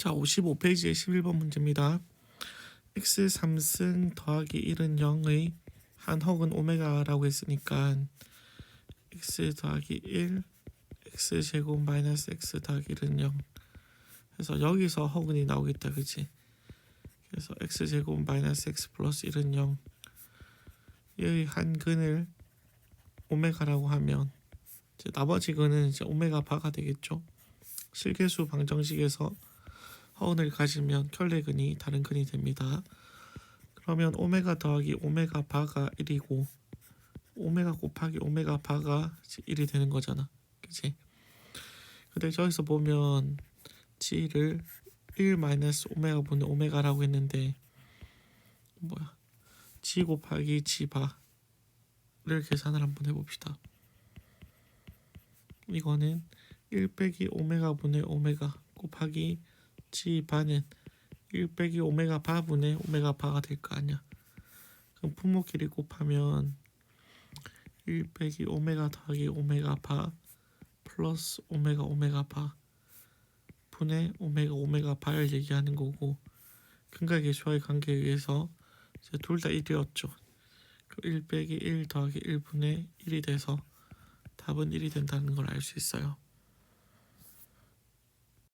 자, 55페이지의 11번 문제입니다. x 3승 더하기 1은 0의 한 혹은 오메가라고 했으니까 x 더하기 1 x 제곱 마이너스 x 더하기 1은 0 그래서 여기서 허근이 나오겠다 그치? 그래서 x 제곱 마이너스 x 플러스 1은 0 여기 한 근을 오메가라고 하면 이제 나머지 근은 이제 오메가 바가 되겠죠? 실계수 방정식에서 허은을 가지면 켤레근이 다른 근이 됩니다. 그러면 오메가 더하기 오메가 바가 1이고 오메가 곱하기 오메가 바가 1이 되는 거잖아. 그치? 근데 저기서 보면 g를 1 마이너스 오메가 분의 오메가라고 했는데 뭐야 g 곱하기 g 바를 계산을 한번 해봅시다. 이거는 1 빼기 오메가 분의 오메가 곱하기 g 바는 1 빼기 오메가 바분의 오메가 바가 될 거 아니야. 그럼 분모끼리 곱하면 1 빼기 오메가 더하기 오메가 바 플러스 오메가 오메가 바 분의 오메가 오메가 바를 얘기하는 거고 근각의 조화의 관계에 의해서 둘다 1이었죠. 1 빼기 1 더하기 1분의 1이 돼서 답은 1이 된다는 걸 알 수 있어요.